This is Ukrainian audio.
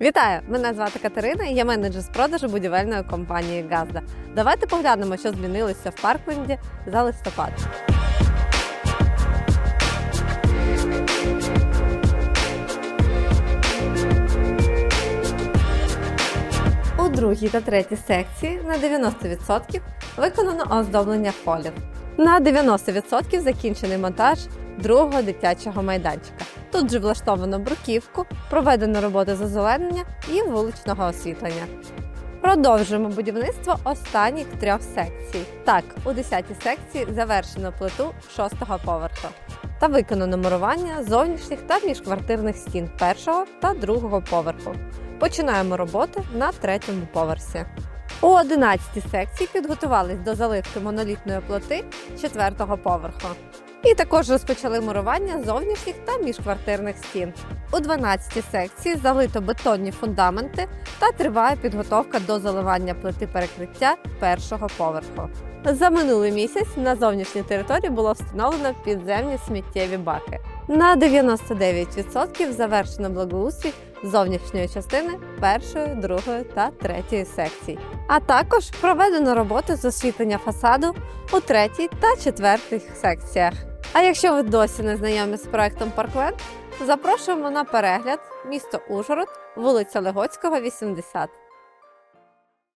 Вітаю! Мене звати Катерина і я менеджер з продажу будівельної компанії Газда. Давайте поглянемо, що змінилося в Паркленді за листопад. У другій та третій секції на 90% виконано оздоблення фолів. На 90% закінчений монтаж другого дитячого майданчика. Тут же влаштовано бруківку, проведено роботи з озеленення і вуличного освітлення. Продовжуємо будівництво останніх трьох секцій. Так, у 10-й секції завершено плиту 6-го поверху та виконано мурування зовнішніх та міжквартирних стін першого та другого поверху. Починаємо роботи на третьому поверсі. У 11-й секції підготувались до заливки монолітної плити 4-го поверху. І також розпочали мурування зовнішніх та міжквартирних стін. У 12-й секції залито бетонні фундаменти та триває підготовка до заливання плити перекриття першого поверху. За минулий місяць на зовнішній території було встановлено підземні сміттєві баки. На 99% завершено благоустрій зовнішньої частини першої, другої та третьої секцій. А також проведено роботи з освітлення фасаду у третій та четвертих секціях. А якщо ви досі не знайомі з проектом Паркленд, запрошуємо на перегляд місто Ужгород, вулиця Легоцького, 80.